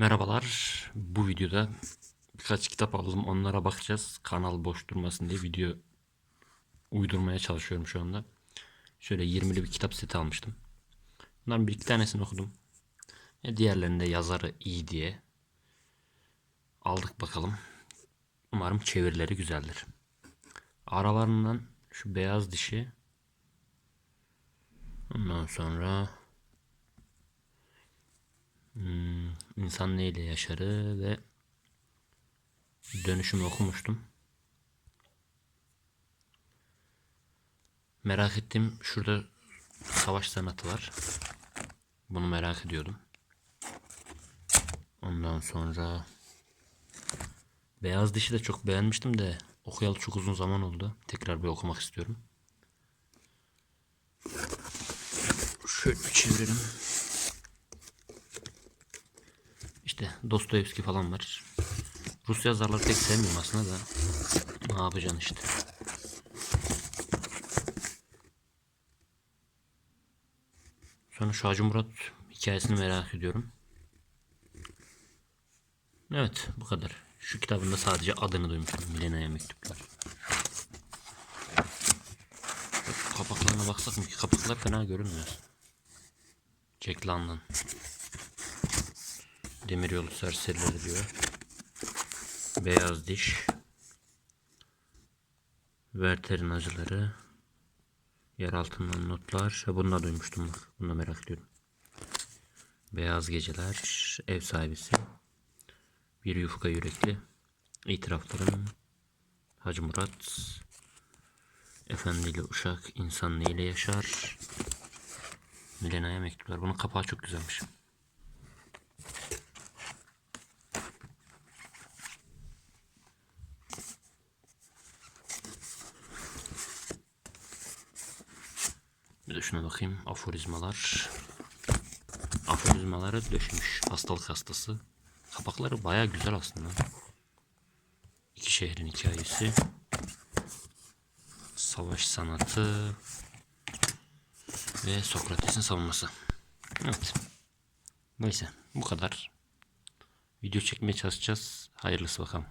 Merhabalar. Bu videoda birkaç kitap aldım. Onlara bakacağız. Kanal boş durmasın diye video uydurmaya çalışıyorum şu anda. Şöyle 20'li bir kitap seti almıştım. Bunların bir iki tanesini okudum. E diğerlerinde yazarı iyi diye aldık bakalım. Umarım çevirileri güzeldir. Aralarından şu beyaz dişi Ondan sonra insan neyle yaşarı ve dönüşümü okumuştum. Merak ettim. Şurada savaş sanatı var. Bunu merak ediyordum. Ondan sonra Beyaz Dişi de çok beğenmiştim de okuyalı çok uzun zaman oldu. Tekrar bir okumak istiyorum. Şöyle bir çevirelim. İşte Dostoyevski falan var. Rus yazarları pek sevmiyorum aslında da. Ne yapacaksın işte. Sonra şu Hacı Murat hikayesini merak ediyorum. Evet bu kadar. Şu kitabında sadece adını duymuştum. Milena'ya mektuplar. Kapaklarına baksak mı ki? Kapaklar fena görünmüyor. Jack London. Demiryolu serserileri diyor. Beyaz diş. Werther'in acıları. Yer altından notlar. Bunu da duymuştum bak. Bunu da merak ediyorum. Beyaz geceler. Ev sahibisi. Bir yufka yürekli. İtiraflarım. Hacı Murat. Efendiyle uşak. insan neyle yaşar? Milena'ya mektuplar. Bunun kapağı çok güzelmiş. Bir de şuna bakayım. Aforizmalar. Aforizmaları döşmüş. Hastalık hastası. Kapakları baya güzel aslında. İki şehrin hikayesi. Savaş sanatı. Ve Sokrates'in savunması. Evet. Neyse bu kadar. Video çekmeye çalışacağız. Hayırlısı bakalım.